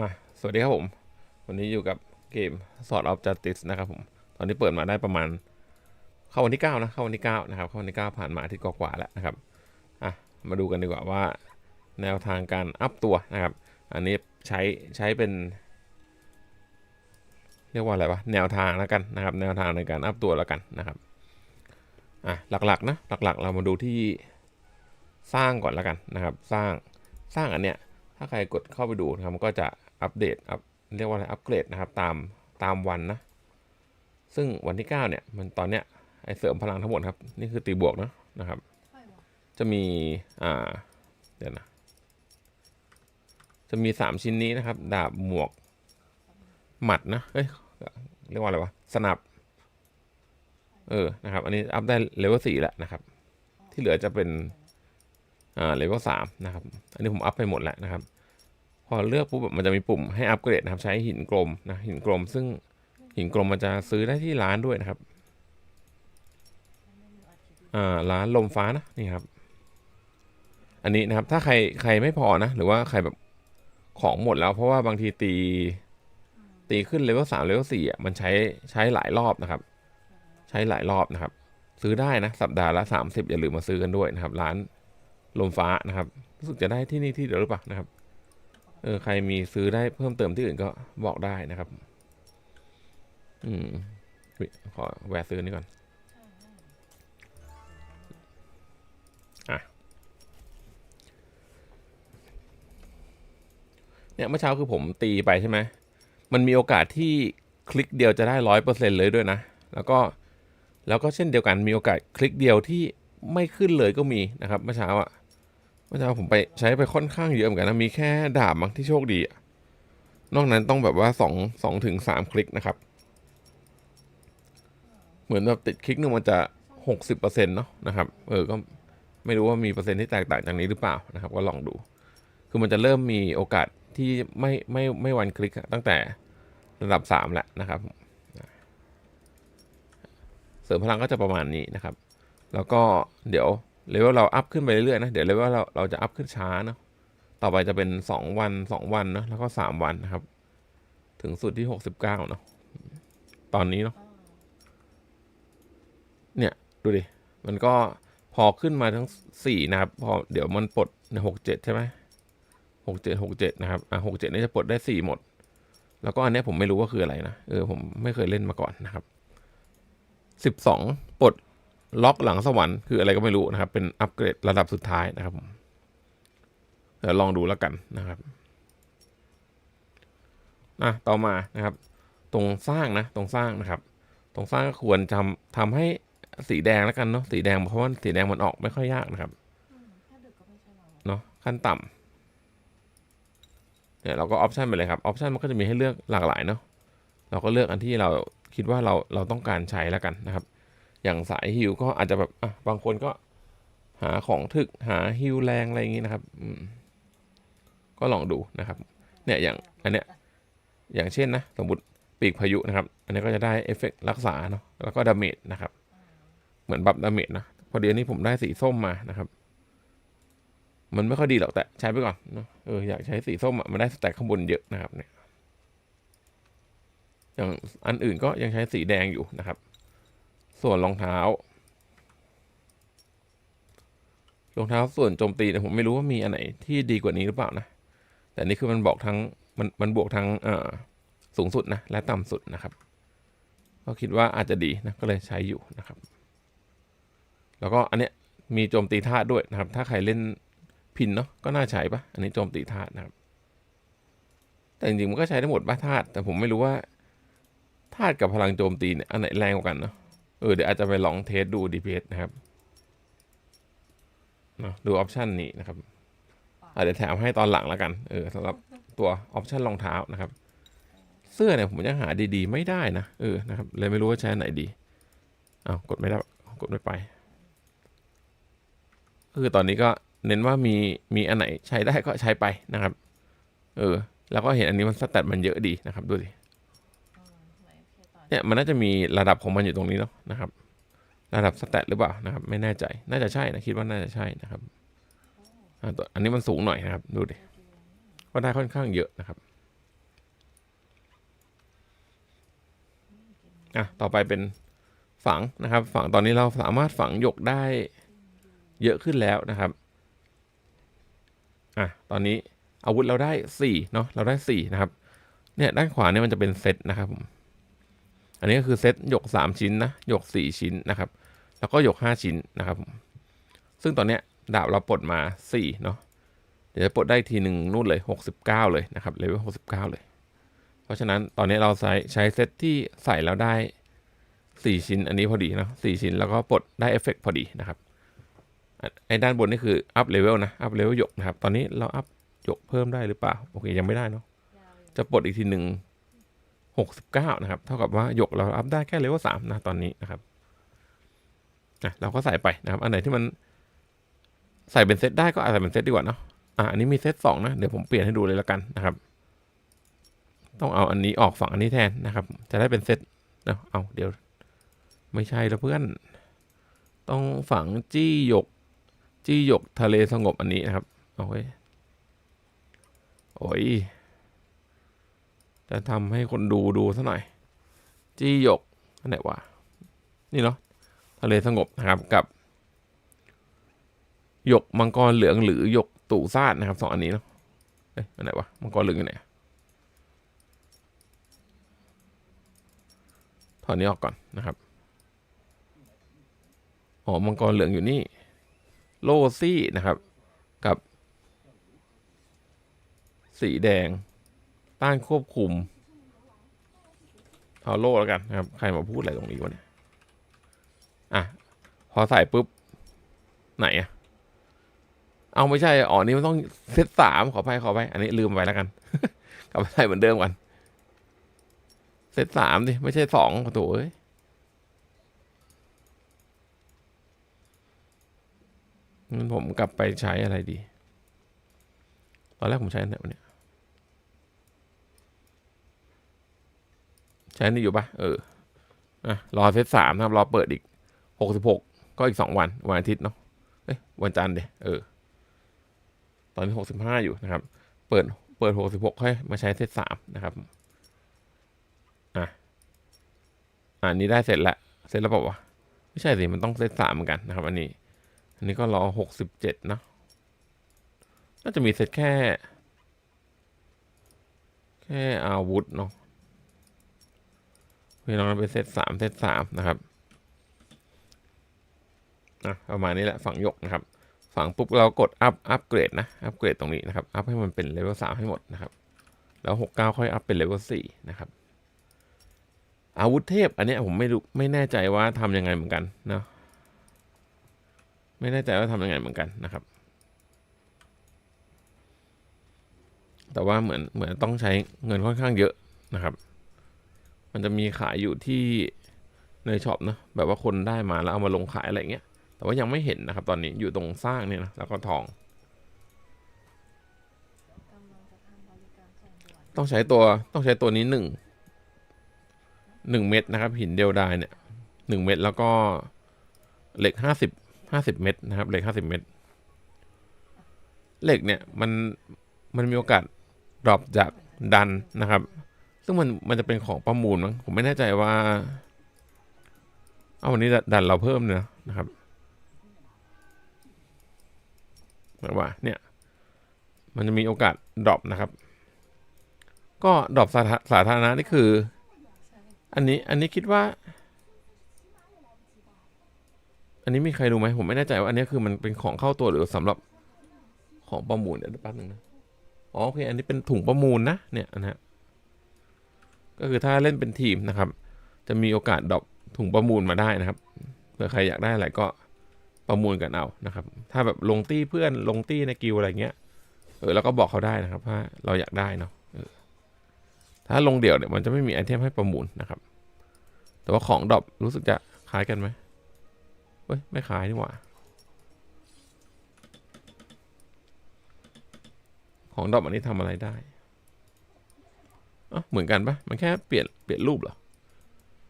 มาสวัสดีครับผม วันนี้อยู่กับเกม Sword of Justice นะครับผม ตอนนี้เปิดมาได้ประมาณ เข้าวันที่ 9 นะ เข้าวันที่ 9 นะครับ เข้าวันที่ 9 ผ่านมาอาที่กว่าแล้วนะครับ อะ มาดูกันดีกว่าว่า แนวทางการอัพตัวนะครับ อันนี้ใช้ใช้เป็น เรียกว่าอะไรวะ แนวทางแล้วกันนะครับ แนวทางในการอัพตัวแล้วกันนะครับ อะ หลักๆนะ หลักๆ เรามาดูที่สร้างก่อนแล้วกันนะครับ สร้าง สร้างอันเนี้ย ถ้าใครกดเข้าไปดูนะครับมันก็จะอัปเดตอัพเรียกว่าอะไรอัปเกรดนะครับตามตามวันนะ ซึ่งวันที่ 9 เนี่ยมันตอนเนี้ยไอเสริมพลังทั้งหมดครับ นี่คือตีบวกนะนะครับ จะมีอ่าเดี๋ยวนะจะมี 3 ชิ้นนี้นะครับ ดาบหมวกหมัดนะเอ้ยเรียกว่าอะไรวะสนับ เออนะครับ อันนี้อัพได้เลเวลสี่แล้วนะครับ ที่เหลือจะเป็นอ่าเลเวลสามนะครับ อันนี้ผมอัพไปหมดแล้วนะครับ อเลือกปุ๊บมันจะมีปุ่มให้อัปเกรดนะครับ ใช้หินกลมนะหินกลม ซึ่งหินกลมมันจะซื้อได้ที่ร้านด้วยนะครับอ่าร้านลมฟ้านะนี่ครับ อันนี้นะครับถ้าใครใครไม่พอนะ หรือว่าใครแบบของหมดแล้ว เพราะว่าบางทีตี ตีขึ้นเลเวลสามเลเวลสี่อะมันใช้ใช้หลายรอบนะครับ ใช้หลายรอบนะครับ ซื้อได้นะ สัปดาห์ละสามสิบอย่าลืมมาซื้อกันด้วยนะครับ ร้านลมฟ้านะครับรู้สึกจะได้ที่นี่ที่เดียวหรือเปล่านะครับ เออใครมีซื้อได้เพิ่มเติมที่อื่นก็บอกได้นะครับ อืมขอแวะซื้อนี่ก่อน อะ เนี่ยเมื่อเช้าคือผมตีไปใช่ไหม มันมีโอกาสที่คลิกเดียวจะได้ร้อยเปอร์เซ็นเลยด้วยนะ แล้วก็ แล้วก็เช่นเดียวกันมีโอกาสคลิกเดียวที่ไม่ขึ้นเลยก็มีนะครับเมื่อเช้าอะ เมื่อเช้าผมไปใช้ไปค่อนข้างเยอะเหมือนกันนะ มีแค่ดาบมั้งที่โชคดีอะนอกนั้นต้องแบบว่าสองสองถึงสามคลิกนะครับ เหมือนแบบติดคลิกหนึ่งมันจะหกสิบเปอร์เซ็นต์เนาะนะครับ เออ ก็ไม่รู้ว่ามีเปอร์เซ็นต์ที่แตกต่างจากนี้หรือเปล่านะครับ ก็ลองดู คือมันจะเริ่มมีโอกาสที่ไม่ไม่ไม่วันคลิกตั้งแต่ระดับสามแหละนะครับ เสริมพลังก็จะประมาณนี้นะครับ แล้วก็เดี๋ยว เลเวลเราอัพขึ้นไปเรื่อยๆนะ เดี๋ยวเลเวลเราเราจะอัพขึ้นช้าเนาะ ต่อไปจะเป็น 2 วัน 2 วันเนอะแล้วก็ 3 วันนะครับ ถึงสุดที่ 69เนาะ ตอนนี้เนาะ เนี่ย ดูดิ มันก็พอขึ้นมาทั้ง 4 นะครับ พอเดี๋ยวมันปลดใน67ใช่ไหม67 67นะครับ อะ67นี่จะปลดได้ 4 หมด แล้วก็อันนี้ผมไม่รู้ว่าคืออะไรนะ เออผมไม่เคยเล่นมาก่อนนะครับสิบสองปลด ล็อกหลังสวรรค์คืออะไรก็ไม่รู้นะครับ เป็นอัปเกรดระดับสุดท้ายนะครับผมเดี๋ยวลองดูแล้วกันนะครับอะต่อมานะครับ ตรงสร้างนะตรงสร้างนะครับ ตรงสร้างก็ควรทำทำให้สีแดงแล้วกันเนาะสีแดงเพราะว่าสีแดงมันออกไม่ค่อยยากนะครับเนาะขั้นต่ำเนี่ยเราก็ออปชันไปเลยครับออปชันมันก็จะมีให้เลือกหลากหลายเนาะเราก็เลือกอันที่เราคิดว่าเราเราต้องการใช้แล้วกันนะครับ อย่างสายฮิวก็อาจจะแบบอะบางคนก็หาของถึกหาฮิวแรงอะไรอย่างงี้นะครับก็ลองดูนะครับ เนี่ยอย่างอันเนี้ยอย่างเช่นนะสมมติปีกพายุนะครับ อันนี้ก็จะได้เอฟเฟกต์รักษาเนาะแล้วก็ดาเมจนะครับ เหมือนบัฟดาเมจนะพอดีอันนี้ผมได้สีส้มมานะครับ มันไม่ค่อยดีหรอกแต่ใช้ไปก่อนเนาะเอออยากใช้สีส้มอะมันได้สแต็กข้างบนเยอะนะครับเนี่ยอย่างอันอื่นก็ยังใช้สีแดงอยู่นะครับ ส่วนรองเท้ารองเท้าส่วนโจมตีเนี่ยผมไม่รู้ว่ามีอันไหนที่ดีกว่านี้หรือเปล่านะ แต่นี่คือมันบอกทั้งมันมันบวกทั้งสูงสุดนะและต่ำสุดนะครับ ก็คิดว่าอาจจะดีนะก็เลยใช้อยู่นะครับ แล้วก็อันเนี้ยมีโจมตีธาตุด้วยนะครับ ถ้าใครเล่นพินเนาะก็น่าใช้ปะอันนี้โจมตีธาตุนะครับ แต่จริงๆมันก็ใช้ได้หมดปะธาตุแต่ผมไม่รู้ว่าธาตุกับพลังโจมตีเนี่ยอันไหนแรงกว่ากันเนาะ เออเดี๋ยวอาจจะไปลองเทสดู DPS นะครับเนอะดูออปชันนี้นะครับเดี๋ยวแถมให้ตอนหลังแล้วกัน เออสำหรับตัวออปชันรองเท้านะครับ เสื้อเนี่ยผมยังหาดีๆ ไม่ได้นะ เออ นะครับ เลยไม่รู้ว่าใช้อันไหนดีอ้าวกดไม่ได้ กดไม่ไปก็คือตอนนี้ก็เน้นว่ามี มีอันไหนใช้ได้ก็ใช้ไปนะครับ เออ แล้วก็เห็นอันนี้มันสแตทมันเยอะดีนะครับ ดูดิ นี่ยมันน่าจะมีระดับของมันอยู่ตรงนี้เนาะนะครับ ระดับสแตทหรือเปล่านะครับ ไม่แน่ใจน่าจะใช่นะคิดว่าน่าจะใช่นะครับอันนี้มันสูงหน่อยนะครับ ดูดิว่าได้ค่อนข้างเยอะนะครับอะต่อไปเป็นฝังนะครับ ฝังตอนนี้เราสามารถฝังหยกได้เยอะขึ้นแล้วนะครับอะตอนนี้อาวุธเราได้4เนาะเราได้4นะครับ เนี่ยด้านขวาเนี่ยมันจะเป็นเซตนะครับผม อันนี้ก็คือเซตหยกสามชิ้นนะหยกสี่ชิ้นนะครับ แล้วก็หยกห้าชิ้นนะครับผมซึ่งตอนเนี้ยดาบเราปลดมาสี่เนาะเดี๋ยวจะปลดได้ทีหนึ่งนู่นเลยหกสิบเก้าเลยนะครับเลเวลหกสิบเก้าเลย เพราะฉะนั้นตอนนี้เราใช้ใช้เซตที่ใส่แล้วได้สี่ชิ้น อันนี้พอดีเนาะสี่ชิ้นแล้วก็ปลดได้เอฟเฟกพอดีนะครับอะไอ้ด้านบนนี่คืออัพเลเวลนะอัพเลเวลหยกนะครับ ตอนนี้เราอัพหยกเพิ่มได้หรือเปล่า โอเค ยังไม่ได้เนาะจะปลดอีกทีหนึ่ง หกสิบเก้านะครับ เท่ากับว่าหยกเราอัพได้แค่เลเวลสามนะตอนนี้นะครับอะเราก็ใส่ไปนะครับ อันไหนที่มันใส่เป็นเซตได้ก็อาจจะเป็นเซตดีกว่าเนาะอะอันนี้มีเซตสองนะเดี๋ยวผมเปลี่ยนให้ดูเลยแล้วกันนะครับ ต้องเอาอันนี้ออกฝั่งอันนี้แทนนะครับ จะได้เป็นเซตเนาะเอาเดี๋ยว ไม่ใช่แล้วเพื่อน ต้องฝังจี้หยก จี้หยกทะเลสงบอันนี้นะครับ เอาไว้ยโอ้ย จะทำให้คนดูดูซะหน่อย จี้หยกอันไหนวะนี่เนาะทะเลสงบนะครับกับหยกมังกรเหลืองหรือหยกตู่ซาดนะครับสองอันนี้เนาะเอ้ยอันไหนวะมังกรเหลืองอยู่ไหนถอนนี้ออกก่อนนะครับอ๋อมังกรเหลืองอยู่นี่ โลซี่นะครับ กับ สีแดง ต้านควบคุมเอาโล่แล้วกันนะครับ ใครมาพูดอะไรตรงนี้วะเนี่ย อะ พอใส่ปุ๊บ ไหนอะเอาไม่ใช่ อ๋อ นี่มันต้องเซตสามขอไปขอไป อันนี้ลืมไปแล้วกัน กลับไปใส่เหมือนเดิมกัน เซตสามดิ ไม่ใช่สองโถ่เอ้ยงั้นผมกลับไปใช้อะไรดี ตอนแรกผมใช้อันไหนวะเนี่ย ช้อันนี่อยู่ปะเอออะรอเซตสามนะครับรอเปิดอีกหกสิบหกก็อีกสองวัน วันอาทิตย์เนาะเอ้ยวันจันทร์เดเออ ตอนนี้หกสิบห้าอยู่นะครับ เปิดเปิดหกสิบหกค่อยมาใช้เซตสามนะครับอะอันนี้ได้เสร็จแล้วเสร็จแล้วเปล่าวะไม่ใช่สิมันต้องเซตสามเหมือนกันนะครับ อันนี้ อันนี้ก็รอหกสิบเจ็ดนะน่าจะมีเซตแค่ แค่อาวุธเนาะ พี่น้องไปเซตสามเซตสามนะครับอะประมาณนี้แหละฝั่งยกนะครับ ฝั่งปุ๊บเรากดอัพอัพเกรดนะอัพเกรดตรงนี้นะครับอัพให้มันเป็นเลเวลสามให้หมดนะครับ แล้วหกเก้าค่อยอัพเป็นเลเวลสี่นะครับ อาวุธเทพอันนี้ผมไม่รู้ไม่แน่ใจว่าทำยังไงเหมือนกันเนาะไม่แน่ใจว่าทำยังไงเหมือนกันนะครับ แต่ว่าเหมือนเหมือนต้องใช้เงินค่อนข้างเยอะนะครับ มันจะมีขายอยู่ที่ในช็อปนะแบบว่าคนได้มาแล้วเอามาลงขายอะไรเงี้ย แต่ว่ายังไม่เห็นนะครับ ตอนนี้อยู่ตรงสร้างเนี่ยนะแล้วก็ทอง ต้องใช้ตัวต้องใช้ตัวนี้หนึ่งหนึ่งเม็ดนะครับ หินเดียวดายเนี่ยหนึ่งเม็ดแล้วก็เหล็กห้าสิบห้าสิบเม็ดนะครับเหล็กห้าสิบเม็ดเหล็กเนี่ยมันมันมีโอกาสดรอปจากดันนะครับ ซึ่งมันมันจะเป็นของประมูลมั้งผมไม่แน่ใจว่า เอาวันนี้ดันเราเพิ่มเนะนะครับหมายว่าเนี่ย มันจะมีโอกาสดรอปนะครับ ก็ดรอปสาธาสาธารณะนี่คือ อันนี้อันนี้คิดว่า อันนี้มีใครรู้ไหมผมไม่แน่ใจว่าอันนี้คือมันเป็นของเข้าตัวหรือสำหรับของประมูลเดี๋ยวแป๊บนึงนะอ๋อโอเคอันนี้เป็นถุงประมูลนะเนี่ยนะฮะ ก็คือถ้าเล่นเป็นทีมนะครับ จะมีโอกาสดรอปถุงประมูลมาได้นะครับเผื่อใครอยากได้อะไรก็ประมูลกันเอานะครับ ถ้าแบบลงตี้เพื่อนลงตี้ในกิลด์อะไรเงี้ยเออแล้วก็บอกเขาได้นะครับว่าเราอยากได้เนาะถ้าลงเดี่ยวเนี่ยมันจะไม่มีไอเทมให้ประมูลนะครับ แต่ว่าของดรอปรู้สึกจะคล้ายกันไหมเฮ้ยไม่คล้ายนี่หว่าของดรอปอันนี้ทำอะไรได้ เหมือนกันปะมันแค่เปลี่ยนเปลี่ยนรูปเหรอ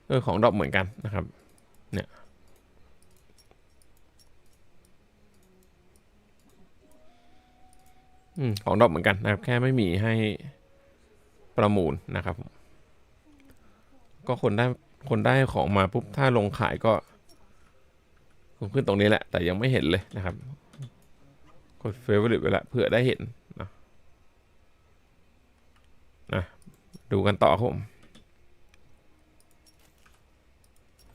เออของดรอปเหมือนกันนะครับ เนี่ย อืมของดรอปเหมือนกันนะครับ แค่ไม่มีให้ประมูลนะครับ ก็คนได้คนได้ของมาปุ๊บถ้าลงขายก็คงขึ้นตรงนี้แหละ แต่ยังไม่เห็นเลยนะครับกดเฟเวอร์ไว้ละเผื่อได้เห็นนะนะ ดูกันต่อครับผม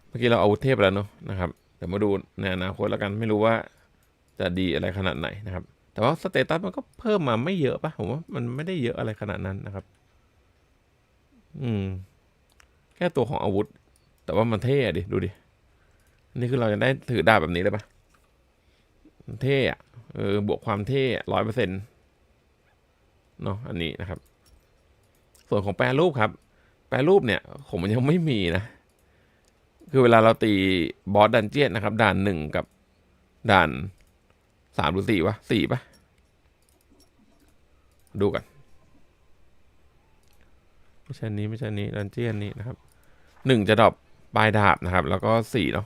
เมื่อกี้เราเอาวุธเทพแล้วเนอะนะครับ เดี๋ยวมาดูในอนาคตแล้วกันไม่รู้ว่าจะดีอะไรขนาดไหนนะครับ แต่ว่าสเตตัสมันก็เพิ่มมาไม่เยอะปะผมว่ามันไม่ได้เยอะอะไรขนาดนั้นนะครับ อืม แค่ตัวของอาวุธ แต่ว่ามันเท่ดิ ดูดิ นี่คือเราจะได้ถือดาบแบบนี้เลยปะเท่อะเออบวกความเท่ร้อยเปอร์เซ็นต์เนาะอันนี้นะครับ ส่วนของแปรรูปครับ แปรรูปเนี่ยผมยังไม่มีนะ คือเวลาเราตีบอสดันเจียนนะครับ ด่านหนึ่งกับด่านสามหรือสี่วะสี่ปะดูกันไม่ใช่นี้ไม่ใช่นี้ดันเจียนนี้นะครับหนึ่งจะดรอปปลายดาบนะครับ แล้วก็สี่เนาะ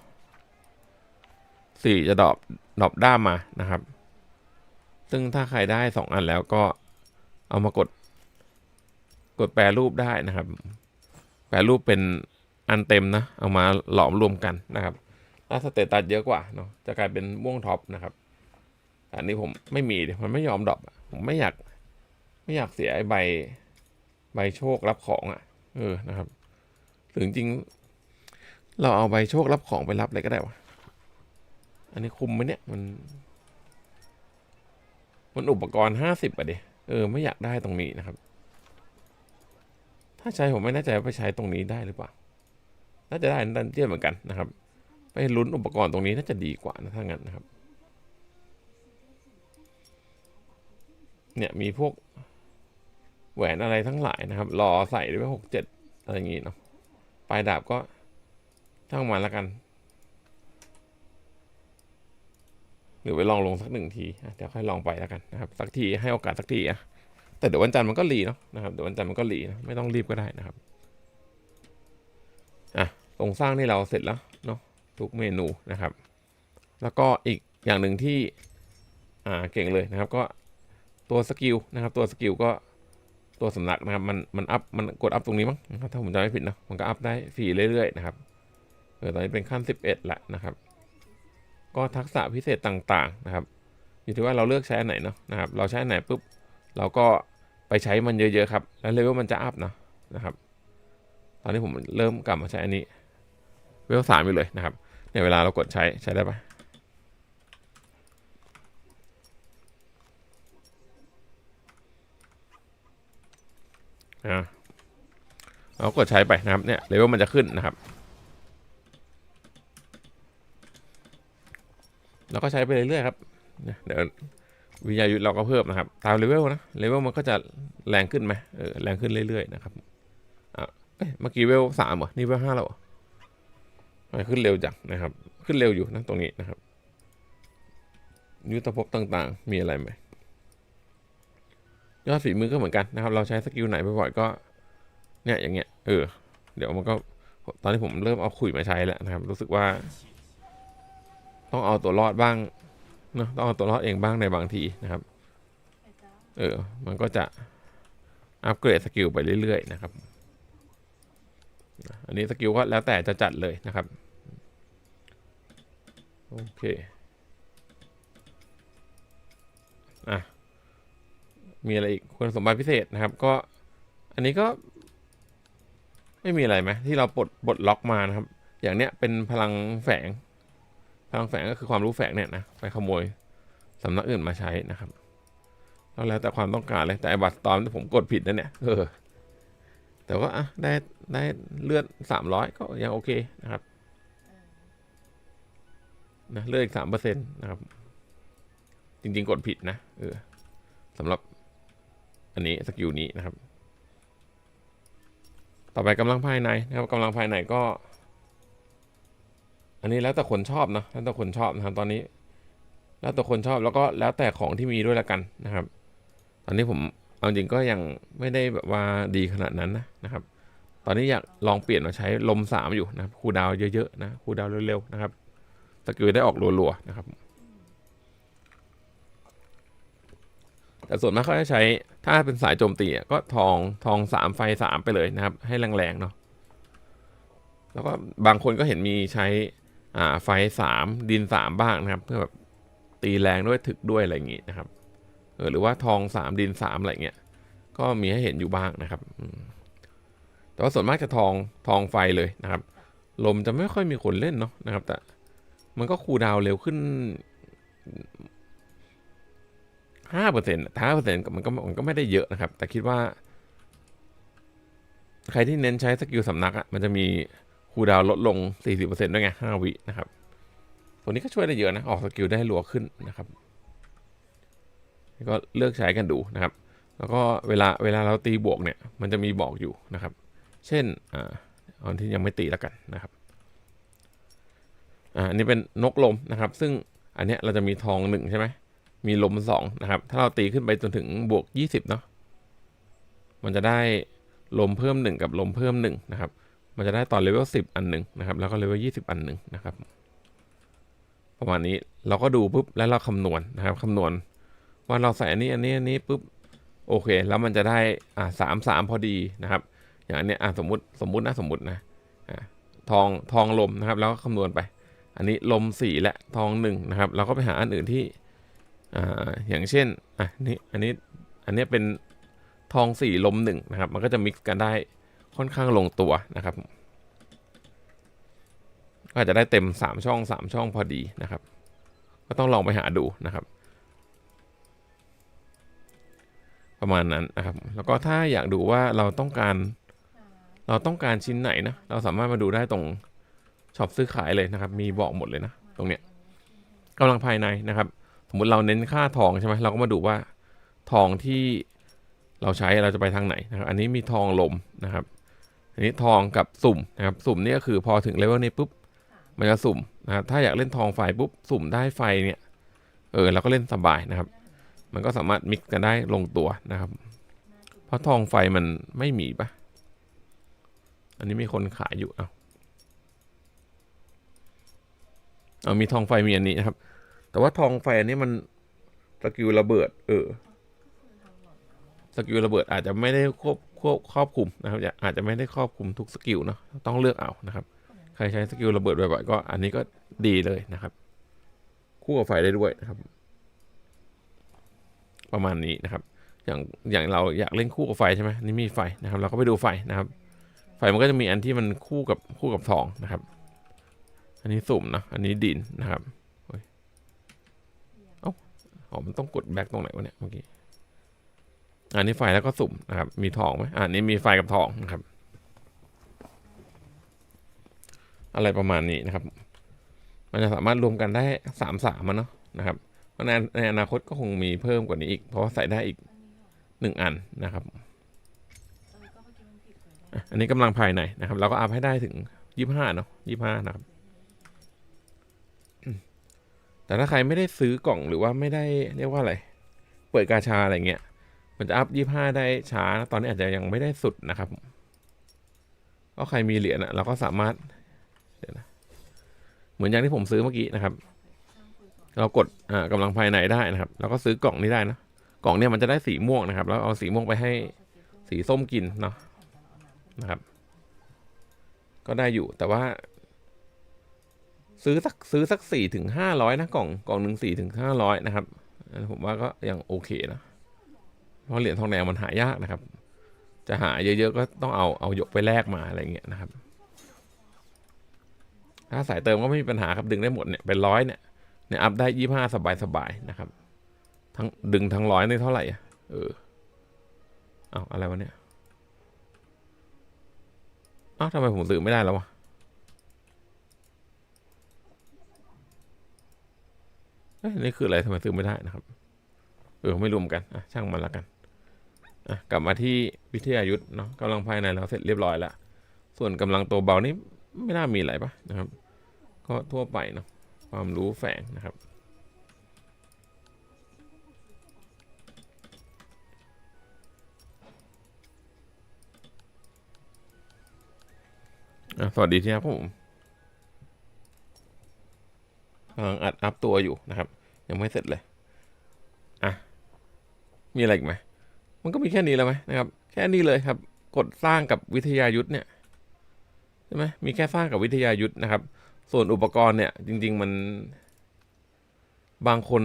สี่จะดรอปดรอปด้ามมานะครับ ซึ่งถ้าใครได้สองอันแล้วก็เอามากด กดแปรรูปได้นะครับ แปรรูปเป็นอันเต็มนะ เอามาหลอมรวมกันนะครับถ้าสเตตัสเยอะกว่าเนาะจะกลายเป็นม่วงท็อปนะครับอันนี้ผมไม่มีดิมันไม่ยอมดรอปผมไม่อยากไม่อยากเสียใบใบโชครับของอะ เออนะครับ ถึงจริง เราเอาใบโชครับของไปรับเลยก็ได้วะอันนี้คุมไหมเนี่ยมัน มันอุปกรณ์ห้าสิบอะดิเออ ไม่อยากได้ตรงนี้นะครับ ถ้าใช้ผมไม่แน่ใจว่าไปใช้ตรงนี้ได้หรือเปล่า น่าจะได้ดันเจียนเหมือนกันนะครับ ไปลุ้นอุปกรณ์ตรงนี้น่าจะดีกว่านะถ้างั้นนะครับ เนี่ยมีพวกแหวนอะไรทั้งหลายนะครับ รอใส่ด้วยหกเจ็ดอะไรอย่างงี้เนาะ ปลายดาบก็ช่างมันแล้วกัน หรือไปลองลงสักหนึ่งทีอะเดี๋ยวค่อยลองไปแล้วกันนะครับ สักทีให้โอกาสสักทีอะ แต่เดี๋ยววันจันทร์มันก็รีเนาะนะครับเดี๋ยววันจันทร์มันก็รีนะไม่ต้องรีบก็ได้นะครับอะโครงสร้างนี่เราเสร็จแล้วเนาะทุกเมนูนะครับ แล้วก็อีกอย่างหนึ่งที่อ่าเก่งเลยนะครับ ก็ตัวสกิลนะครับตัวสกิลก็ตัวสำนักนะครับมันมันอัพมันกดอัพตรงนี้มั้งถ้าผมจำไม่ผิดนะมันก็อัพได้ฟรีเรื่อยๆนะครับเออตอนนี้เป็นขั้น 11ละนะครับ ก็ทักษะพิเศษต่างๆนะครับ อยู่ที่ว่าเราเลือกใช้อันไหนเนาะนะครับ เราใช้อันไหนปุ๊บเราก็ ไปใช้มันเยอะๆครับ แล้วเลเวลมันจะอัพนะนะครับ ตอนนี้ผมเริ่มกลับมาใช้อันนี้เวลสามอยู่เลยนะครับเนี่ยเวลาเรากดใช้ใช้ได้ปะอ่าเรากดใช้ไปนะครับเนี่ยเลเวลมันจะขึ้นนะครับ แล้วก็ใช้ไปเรื่อยๆครับเนี่ยเดี๋ยววิทยายุทธเราก็เพิ่มนะครับ ตามเลเวลนะเลเวลมันก็จะแรงขึ้นไหมเออแรงขึ้นเรื่อยๆนะครับอะเมื่อกี้เวลสามเหรอนี่เวลห้าแล้วเหรอขึ้นเร็วจังนะครับ ขึ้นเร็วอยู่นะตรงนี้นะครับ ยุทธภพต่างๆ มีอะไรไหมยอดฝีมือก็เหมือนกันนะครับ เราใช้สกิลไหนบ่อยๆก็ เนี่ยอย่างเงี้ยเออ เดี๋ยวมันก็ตอนนี้ผมเริ่มเอาขุยมาใช้แล้วนะครับ รู้สึกว่า ต้องเอาตัวรอดบ้างเนะต้องเอาตัวรอดเองบ้างในบางทีนะครับ เออ มันก็จะอัปเกรดสกิลไปเรื่อยๆนะครับ อันนี้สกิลก็แล้วแต่จะจัดเลยนะครับ โอเค อะ มีอะไรอีกคุณสมบัติพิเศษนะครับ ก็ อันนี้ก็ ไม่มีอะไรไหมที่เราปลดปลดล็อกมานะครับ อย่างเนี้ยเป็นพลังแฝง พลังแฝงก็คือความรู้แฝงเนี่ยนะ ไปขโมยสำนักอื่นมาใช้นะครับ แล้วแล้วแต่ความต้องการเลยแต่ไอ้บัตรตอมที่ผมกดผิดนะเนี่ยเออแต่ว่าอะได้ได้เลือดสามร้อยก็ยังโอเคนะครับเออนะเลือดอีกสามเปอร์เซ็นต์นะครับ จริง ๆ กดผิดนะเออสำหรับอันนี้สกิลนี้นะครับ ต่อไปกำลังภายในนะครับกำลังภายในก็ อันนี้แล้วแต่คนชอบนะแล้วแต่คนชอบนะครับตอนนี้ แล้วแต่คนชอบแล้วก็แล้วแต่ของที่มีด้วยละกันนะครับ ตอนนี้ผมเอาจริงก็ยังไม่ได้แบบว่าดีขนาดนั้นนะนะครับ ตอนนี้อยากลองเปลี่ยนมาใช้ลมสามอยู่นะครับคูดาวเยอะๆนะคูดาวเร็วๆนะครับสกิลได้ออกรัวๆนะครับ แต่ส่วนมากเขาจะใช้ถ้าเป็นสายโจมตีก็ทองทองสามไฟสามไปเลยนะครับ ให้แรงๆเนาะแล้วก็บางคนก็เห็นมีใช้อ่าไฟสามดินสามบ้างนะครับ เพื่อแบบตีแรงด้วยถึกด้วยอะไรอย่างงี้นะครับ ออหรือว่าทองสามดินสามอะไรเงี้ย ก็มีให้เห็นอยู่บ้างนะครับ แต่ว่าส่วนมากจะทองทองไฟเลยนะครับ ลมจะไม่ค่อยมีคนเล่นเนาะนะครับ แต่มันก็คูดาวเร็วขึ้นห้าเปอร์เซ็นต์ห้าเปอร์เซ็นต์มันก็มันก็ไม่ได้เยอะนะครับ แต่คิดว่า ใครที่เน้นใช้สกิลสำนักอะ่ะ มันจะมีคูดาวลดลง 40%ด้วยไง 5 วินะครับ ตัวนี้ก็ช่วยได้เยอะนะ ออกสกิลได้รัวขึ้นนะครับ ก็เลือกใช้กันดูนะครับ แล้วก็เวลาเวลาเราตีบวกเนี่ยมันจะมีบอกอยู่นะครับ เช่นอ่าเอาที่ยังไม่ตีแล้วกันนะครับอ่าอันนี้เป็นนกลมนะครับ ซึ่งอันเนี้ยเราจะมีทองหนึ่งใช่ไหมมีลมสองนะครับ ถ้าเราตีขึ้นไปจนถึงบวก20เนาะมันจะได้ลมเพิ่มหนึ่งกับลมเพิ่มหนึ่งนะครับ มันจะได้ตอนเลเวลสิบอันหนึ่งนะครับ แล้วก็เลเวลยี่สิบอันหนึ่งนะครับ ประมาณนี้เราก็ดูปุ๊บแล้วเราคำนวณนะครับคำนวณ ว่าเราใส่อันนี้อันนี้อันนี้ปุ๊บโอเค แล้วมันจะได้อ่าสามสามพอดีนะครับ อย่างอันเนี้ยอ่าสมมติสมมตินะสมมตินะอ่าทองทองลมนะครับ แล้วก็คำนวณไป อันนี้ลมสี่และทองหนึ่งนะครับ เราก็ไปหาอันอื่นที่อ่าอย่างเช่นอะนี่อันนี้อันนี้เป็นทองสี่ลมหนึ่งนะครับ มันก็จะมิกซ์กันได้ค่อนข้างลงตัวนะครับก็อาจจะได้เต็มสามช่องสามช่องพอดีนะครับ ก็ต้องลองไปหาดูนะครับ ประมาณนั้นนะครับ แล้วก็ถ้าอยากดูว่าเราต้องการ เราต้องการชิ้นไหนนะ เราสามารถมาดูได้ตรงช็อปซื้อขายเลยนะครับ มีบอกหมดเลยนะ ตรงเนี้ยกำลังภายในนะครับ สมมติเราเน้นค่าทองใช่ไหมเราก็มาดูว่าทองที่เราใช้เราจะไปทางไหนนะครับ อันนี้มีทองลมนะครับ อันนี้ทองกับสุ่มนะครับ สุ่มนี่ก็คือพอถึงเลเวลนี้ปุ๊บ มันจะสุ่มนะครับ ถ้าอยากเล่นทองไฟปุ๊บ สุ่มได้ไฟเนี่ย เออเราก็เล่นสบายนะครับ มันก็สามารถมิกกันได้ลงตัวนะครับ เพราะทองไฟมันไม่มีปะอันนี้มีคนขายอยู่เอาเอามีทองไฟมีอันนี้นะครับ แต่ว่าทองไฟอันนี้มันสกิลระเบิด เออสกิลระเบิดอาจจะไม่ได้ควบควบครอบคลุมนะครับอาอาจจะไม่ได้ครอบคลุมทุกสกิลเนาะต้องเลือกเอานะครับ ใครใช้สกิลระเบิดบ่อยๆก็ อันนี้ก็ดีเลยนะครับ คู่กับไฟได้ด้วยนะครับ ประมาณนี้นะครับ อย่างอย่างเราอยากเล่นคู่กับไฟใช่ไหมนี่มีไฟนะครับ เราก็ไปดูไฟนะครับ ไฟมันก็จะมีอันที่มันคู่กับคู่กับทองนะครับ อันนี้สุ่มนะอันนี้ดินนะครับอ้ยเอ้าอ๋อมันต้องกดแบ็กตรงไหนวะเนี่ยเมื่อกี้อันนี้ไฟแล้วก็สุ่มนะครับ มีทองไหมอันนี้มีไฟกับทองนะครับ อะไรประมาณนี้นะครับ มันจะสามารถรวมกันได้สามสามมันเนาะนะครับ ในในอนาคตก็คงมีเพิ่มกว่านี้อีก เพราะใส่ได้อีกหนึ่งอันนะครับอันนี้กำลังภายในนะครับ เราก็อัพให้ได้ถึงยี่ห้าเนาะยี่ห้านะครับ แต่ถ้าใครไม่ได้ซื้อกล่องหรือว่าไม่ได้เรียกว่าอะไร เปิดกาชาอะไรเงี้ย มันจะอัพยี่ห้าได้ช้า ตอนนี้อาจจะยังไม่ได้สุดนะครับ ก็ใครมีเหรียญอะเราก็สามารถเนะเหมือนอย่างที่ผมซื้อเมื่อกี้นะครับ เรากดอ่ากำลังภายในได้นะครับเราก็ซื้อกล่องนี้ได้นะ กล่องเนี่ยมันจะได้สีม่วงนะครับ แล้วเอาสีม่วงไปให้สีส้มกินเนาะนะครับ ก็ได้อยู่แต่ว่า ซื้อสักซื้อสักสี่ถึงห้าร้อยนะกล่องกล่องหนึ่งสี่ถึงห้าร้อยนะครับผมว่าก็ยังโอเคนะเพราะเหรียญทองแดงมันหายากนะครับ จะหาเยอะๆก็ต้องเอาเอายกไปแลกมาอะไรเงี้ยนะครับ ถ้าสายเติมก็ไม่มีปัญหาครับดึงได้หมดเนี่ยเป็นร้อยเนี่ย เนี่ยอัพได้ยี่ห้าสบายๆนะครับ ทั้งดึงทั้งร้อยนี่เท่าไหร่อะเออเอาอะไรวะเนี่ยเอ้าวทำไมผมซื้อไม่ได้แล้ววะเอ้ยนี่คืออะไรทำไมซื้อไม่ได้นะครับ เออไม่รวมกันอะช่างมันละกันอะกลับมาที่วิทยายุทธ์เนาะกำลังภายในเราเสร็จเรียบร้อยแล้วส่วนกำลังตัวเบานี่ไม่น่ามีอะไรปะนะครับ ก็ทั่วไปเนาะ ความรู้แฝงนะครับอะสวัสดีที่ครับผมกำลังอัดอัพตัวอยู่นะครับ ยังไม่เสร็จเลย อะ มีอะไรอีกไหมมันก็มีแค่นี้แล้วไหมนะครับ แค่นี้เลยครับ กดสร้างกับวิทยายุทธ์เนี่ยใช่ไหมมีแค่สร้างกับวิทยายุทธนะครับ ส่วนอุปกรณ์เนี่ย จริง ๆ มัน บางคน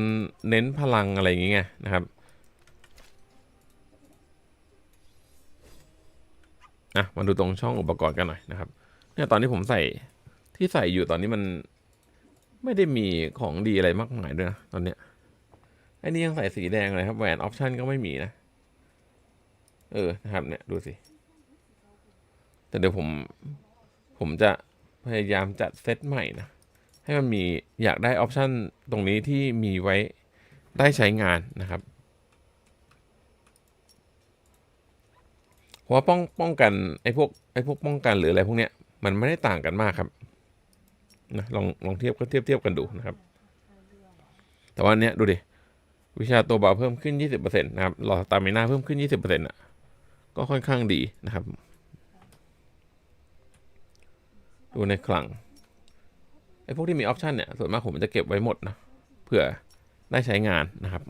เน้นพลังอะไรอย่างเงี้ยนะครับอะมาดูตรงช่องอุปกรณ์กันหน่อยนะครับ เนี่ยตอนที่ผมใส่ที่ใส่อยู่ตอนนี้มันไม่ได้มีของดีอะไรมากมายด้วยนะตอนเนี้ยไอ้นี่ยังใส่สีแดงเลยครับแหวนออปชันก็ไม่มีนะ เออนะครับเนี่ยดูสิ แต่เดี๋ยวผม ผมจะ พยายามจัดเซตใหม่นะ ให้มันมีอยากได้ออปชันตรงนี้ที่มีไว้ได้ใช้งานนะครับเพราะว่าป้องป้องกันไอ้พวกไอ้พวกป้องกันหรืออะไรพวกเนี้ยมันไม่ได้ต่างกันมากครับนะลองลองเทียบก็เทียบเทียบกันดูนะครับ แต่ว่าเนี้ยดูดิวิชาตัวเบาเพิ่มขึ้น 20%นะครับหลอดสตามิน่าเพิ่มขึ้น 20%อะก็ค่อนข้างดีนะครับ ดูในคลังไอ้พวกที่มีออปชันเนี่ย ส่วนมากผมจะเก็บไว้หมดนะ เผื่อได้ใช้งานนะครับ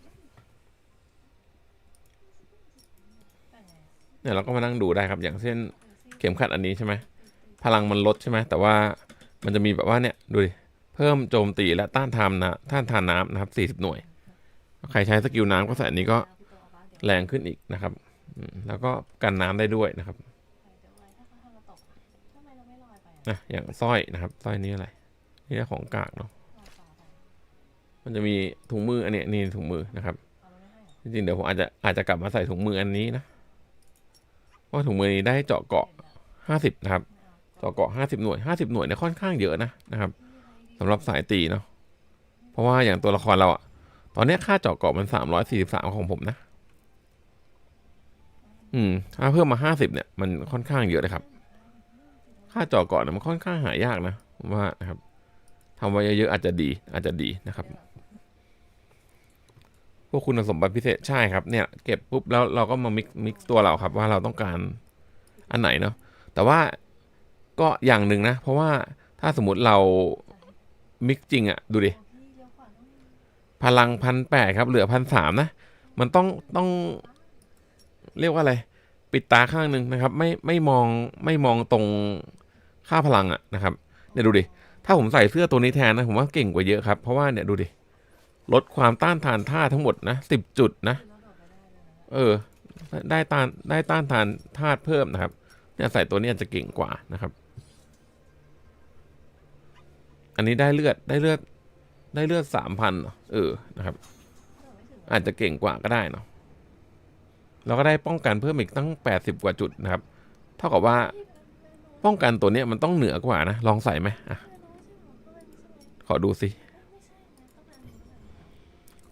เนี่ยเราก็มานั่งดูได้ครับ อย่างเช่นเข็มขัดอันนี้ใช่ไหมพลังมันลดใช่ไหมแต่ว่ามันจะมีแบบว่าเนี่ย ดูดิ เพิ่มโจมตีและต้านทานนะต้านทานน้ำนะครับ 40 หน่วย ใครใช้สกิลน้ำก็ใส่อันนี้ก็แรงขึ้นอีกนะครับ แล้วก็กันน้ำได้ด้วยนะครับ ทำไมเราไม่ลอยไปอะ นะอย่างสร้อยนะครับสร้อยนี้อะไรนี่ของกากเนาะมันจะมีถุงมืออันนี้นี่ถุงมือนะครับจริงๆเดี๋ยวผมอาจจะอาจจะกลับมาใส่ถุงมืออันนี้นะเพราะถุงมือนี้ได้เจาะเกาะห้าสิบนะครับ เจาะเกาะห้าสิบหน่วยห้าสิบหน่วยเนี่ยค่อนข้างเยอะนะนะครับสำหรับสายตีเนาะเพราะว่าอย่างตัวละครเราอะตอนนี้ค่าเจาะเกาะมันสามร้อยสี่สิบสามของผมนะ อืมถ้าเพิ่มมาห้าสิบเนี่ยมันค่อนข้างเยอะเลยครับ ค่าเจาะกาะเนี่ยมันค่อนข้างหายากนะผมว่านะครับทำไว้เยอะๆอาจจะดีอาจจะดีนะครับพวกคุณสมบัติพิเศษใช่ครับเนี่ยเก็บปุ๊บแล้วเราก็มามิกมิกตัวเราครับ ว่าเราต้องการอันไหนเนาะแต่ว่าก็อย่างหนึ่งนะ เพราะว่าถ้าสมมติเรามิกจริงอะ่ะดูดิพลังพันแปดครับเหลือพันสามนะ มันต้องต้องเรียกว่าอะไร ปิดตาข้างหนึ่งนะครับ ไม่ไม่มองไม่มองตรง ค่าพลังอะนะครับเนี่ยดูดิถ้าผมใส่เสื้อตัวนี้แทนนะผมว่าเก่งกว่าเยอะครับเพราะว่าเนี่ยดูดิลดความต้านทานท่าทั้งหมดนะสิบจุดนะเออได้ต้านได้ต้านทานธาตุเพิ่มนะครับเนี่ยใส่ตัวนี้อาจจะเก่งกว่านะครับ อันนี้ได้เลือดได้เลือดได้เลือดสามพันเออนะครับ อาจจะเก่งกว่าก็ได้เนาะเราก็ได้ป้องกันเพิ่มอีกตั้งแปดสิบกว่าจุดนะครับ เท่ากับว่า ป้องกันตัวเนี้ยมันต้องเหนือกว่านะ ลองใส่ไหมอะขอดูสิ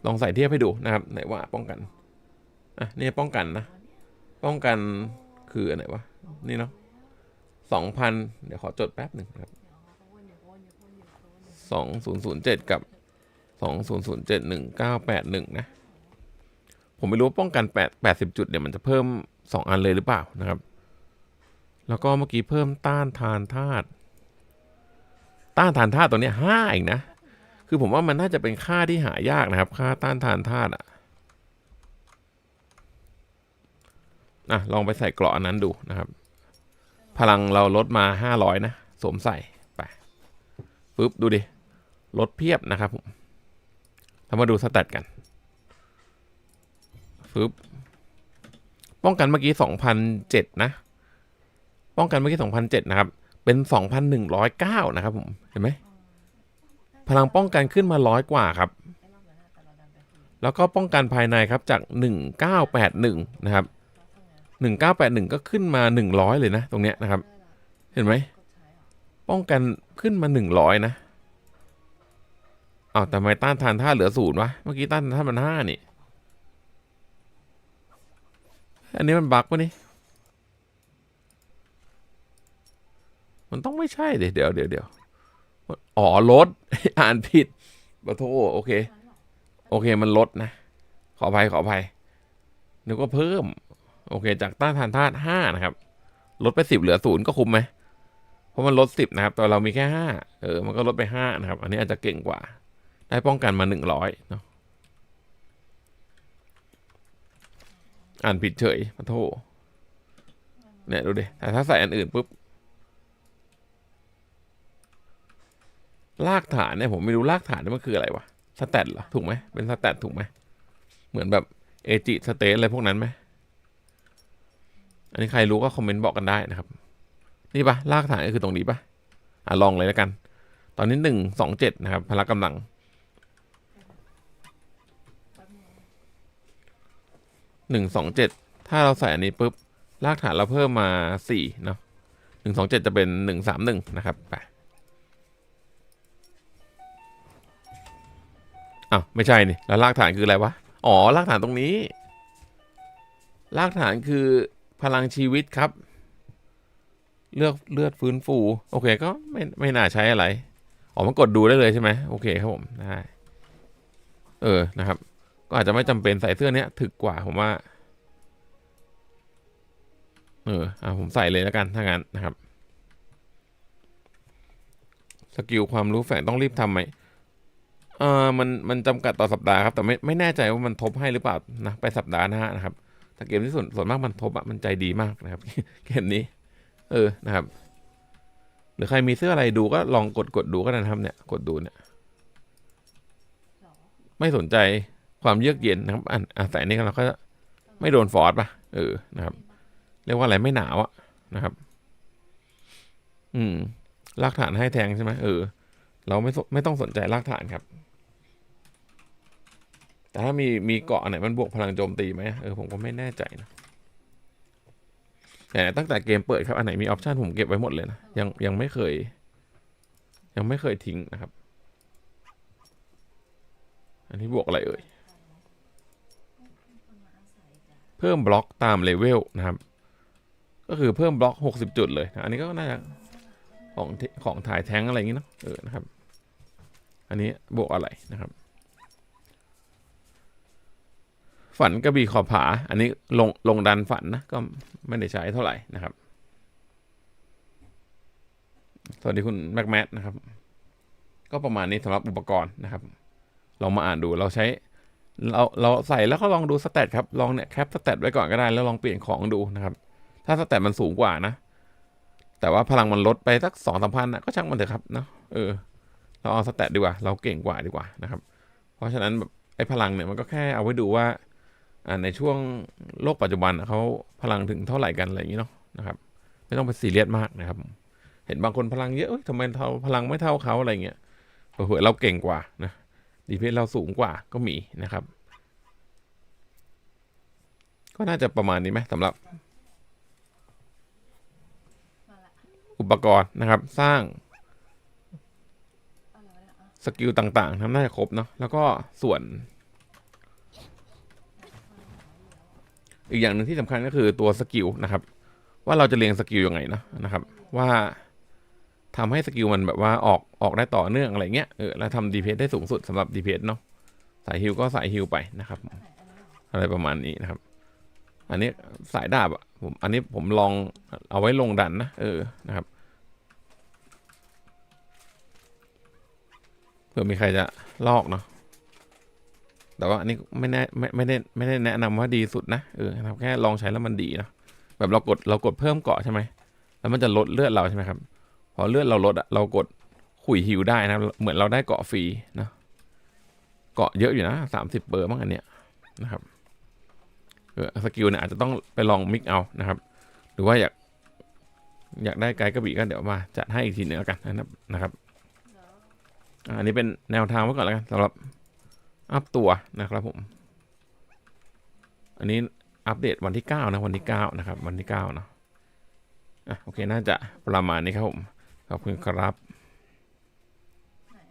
ลองใส่เทียบให้ดูนะครับ ไหนว่าป้องกัน อะนี่ป้องกันนะ ป้องกันคืออันไหนวะ นี่เนาะสองพันเดี๋ยวขอจดแป๊บหนึ่งครับสองศูนย์ศูนย์เจ็ดกับสองศูนย์ศูนย์เจ็ดหนึ่งเก้าแปดหนึ่งนะ ผมไม่รู้ว่าป้องกันแปดแปดสิบจุดเนี่ยมันจะเพิ่มสองอันเลยหรือเปล่านะครับ แล้วก็เมื่อกี้เพิ่มต้านทานธาตุต้านทานธาตุตัวเนี้ยห้าเองนะ คือผมว่ามันน่าจะเป็นค่าที่หายากนะครับ ค่าต้านทานธาตุอะอะลองไปใส่เกราะอันนั้นดูนะครับ พลังเราลดมาห้าร้อยนะสวมใส่ไปปึ๊บดูดิลดเพียบนะครับผมเรามาดูสแตทกันปึ๊บป้องกันเมื่อกี้สองพันเจ็ดนะ ป้องกันเมื่อกี้สองพันเจ็ดนะครับ เป็นสองพันหนึ่งร้อยเก้านะครับผม เห็นไหม พลังป้องกันขึ้นมาร้อยกว่าครับ แล้วก็ป้องกันภายในครับจาก 1981 นะครับเราทำงาน1981 ก็ขึ้นมา 100 เลยนะ ตรงเนี้ยนะครับ เห็นไหม ป้องกันขึ้นมา 100 นะอ้าวแต่ทำไมต้านทานท่าเหลือศูนย์วะ เมื่อกี้ต้านทานท่ามันห้านี่ อันนี้มันบั๊กปะนี่ มันต้องไม่ใช่เดี๋ยวเดี๋ยวเดี๋ยวเดี๋ยวอ๋อลดอ่านผิดปะโทษโอเค โอเคมันลดนะ ขออภัยขออภัยนึกว่าเพิ่ม โอเค จากต้านทานธาตุห้านะครับ ลดไปสิบเหลือศูนย์ก็คุ้มไหมเพราะมันลดสิบนะครับ แต่เรามีแค่ห้าเออ มันก็ลดไปห้านะครับ อันนี้อาจจะเก่งกว่า ได้ป้องกันมาหนึ่งร้อยเนาะอ่านผิดเฉยมาโทษเนี่ยดูดิแต่ถ้าใส่อันอื่นปุ๊บ รากฐานเนี่ยผมไม่รู้รากฐานนี่มันคืออะไรวะสแตทเหรอถูกไหมเป็นสแตทถูกไหมเหมือนแบบเอจิสเตทอะไรพวกนั้นไหมอันนี้ใครรู้ก็คอมเมนต์บอกกันได้นะครับ นี่ปะรากฐานก็คือตรงนี้ปะอะลองเลยแล้วกัน ตอนนี้หนึ่งสองเจ็ดนะครับพละกำลังหนึ่งสองเจ็ดถ้าเราใส่อันนี้ปุ๊บรากฐานเราเพิ่มมาสี่เนาะหนึ่งสองเจ็ดจะเป็นหนึ่งสามหนึ่งนะครับไป อ้าวไม่ใช่นี่แล้วรากฐานคืออะไรวะ อ๋อรากฐานตรงนี้ รากฐานคือพลังชีวิตครับ เลือกเลือดฟื้นฟู โอเคก็ไม่ไม่น่าใช้อะไร อ๋อมันกดดูได้เลยใช่ไหมโอเคครับผมได้เออนะครับ ก็อาจจะไม่จำเป็นใส่เสื้อเนี้ยถึกกว่าผมว่า เอออะผมใส่เลยแล้วกันถ้างั้นนะครับสกิลความรู้แฝงต้องรีบทำไหม เออมันมันจำกัดต่อสัปดาห์ครับ แต่ไม่ไม่แน่ใจว่ามันทบให้หรือเปล่านะไปสัปดาห์หน้านะครับแต่เกมที่ส่วนส่วนมากมันทบอะมันใจดีมากนะครับ เกมนี้ เออนะครับ หรือใครมีเสื้ออะไรดูก็ลองกดกดดูก็ได้นะครับ เนี่ย กดดูเนี่ย ไม่สนใจความเยือกเย็นนะครับอะอาศัยนี่เราก็ไม่โดนฟอร์สป่ะเออนะครับ เรียกว่าอะไรไม่หนาวอะนะครับ อืมรากฐานให้แทงใช่ไหมเออ เราไม่ไม่ต้องสนใจรากฐานครับ แต่ถ้ามีมีเกาะไหนมันบวกพลังโจมตีไหมเออผมก็ไม่แน่ใจนะแต่ตั้งแต่เกมเปิดครับอันไหนมีออปชันผมเก็บไว้หมดเลยนะยังยังไม่เคย ยังไม่เคยทิ้งนะครับ อันนี้บวกอะไรเอ่ยเพิ่มบล็อกตามเลเวลนะครับ ก็คือเพิ่มบล็อก 60 จุดเลยนะอันนี้ก็น่าจะของของถ่ายแท้งอะไรอย่างงี้เนาะเออนะครับ อันนี้บวกอะไรนะครับ ฝันกระบี่ขอบผา อันนี้ลงลงดันฝันนะ ก็ไม่ได้ใช้เท่าไหร่นะครับ สวัสดีคุณแม็กแมทนะครับ ก็ประมาณนี้สำหรับอุปกรณ์นะครับ ลองมาอ่านดูเราใช้ เราเราใส่แล้วก็ลองดูสเตตครับ ลองเนี่ยแคปสเตตไว้ก่อนก็ได้ แล้วลองเปลี่ยนของดูนะครับ ถ้าสเตตมันสูงกว่านะ แต่ว่าพลังมันลดไปสักสองสามพันนะก็ช่างมันเถอะครับเนาะเออ เราเอาสเตตดีกว่า เราเก่งกว่าดีกว่านะครับ เพราะฉะนั้นแบบไอ้พลังเนี่ยมันก็แค่เอาไว้ดูว่าอ่า ในช่วงโลกปัจจุบันเขาพลังถึงเท่าไหร่กันอะไรอย่างนี้เนาะนะครับ ไม่ต้องไปซีเรียสมากนะครับ เห็นบางคนพลังเยอะทำไมเท่าพลังไม่เท่าเขาอะไรเงี้ยเผื่อเราเก่งกว่านะดีเพสเราสูงกว่าก็มีนะครับ ก็น่าจะประมาณนี้ไหมสำหรับ อุปกรณ์นะครับ สร้างสกิลต่างๆทำน่าจะครบเนาะแล้วก็ส่วน อีกอย่างหนึ่งที่สำคัญก็คือตัวสกิลนะครับ ว่าเราจะเรียงสกิลยังไงนะนะครับ ว่าทำให้สกิลมันแบบว่าออกออกได้ต่อเนื่องอะไรเงี้ยเออแล้วทำดีเพได้สูงสุดสำหรับดีเพเนาะสายฮิลก็สายฮิลไปนะครับอันไหนอันนี้เหรออะไรประมาณนี้นะครับ อันนี้สายดาบอะผมอันนี้ผมลองเอาไว้ลงดันนะเออนะครับเผื่อมีใครจะลอกเนาะ แต่ว่าอันนี้ไม่แน่ไม่ไม่ได้ไม่ได้แนะนำว่าดีสุดนะเออนะครับแค่ลองใช้แล้วมันดีเนาะแบบเรากดเรากดเพิ่มเกาะใช่ไหมแล้วมันจะลดเลือดเราใช่ไหมครับ พอเลือดเราลดอะเรากดขุยฮิวได้นะเหมือนเราได้เกาะฟรีนะเกาะเยอะอยู่นะสามสิบเบอร์มั้งอันเนี้ยนะครับเออสกิลเนี่ยอาจจะต้องไปลองมิกเอานะครับ หรือว่าอยากอยากได้ไกด์กระบี่ก็เดี๋ยวมาจัดให้อีกทีหนึงแล้วกันนะครับนะครับ อันนี้เป็นแนวทางไว้ก่อนแล้วกันสำหรับ อัพตัวนะครับผม อันนี้อัปเดตวันที่เก้านะ วันที่เก้านะครับ วันที่เก้าเนาะอะโอเค น่าจะประมาณนี้ครับผม ขอบคุณครับอะ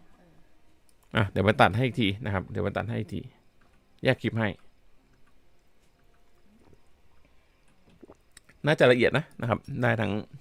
เอออะเดี๋ยวไปตัดให้อีกทีนะครับ เดี๋ยวไปตัดให้อีกที แยกคลิปให้ น่าจะละเอียดนะนะครับ ได้ทั้ง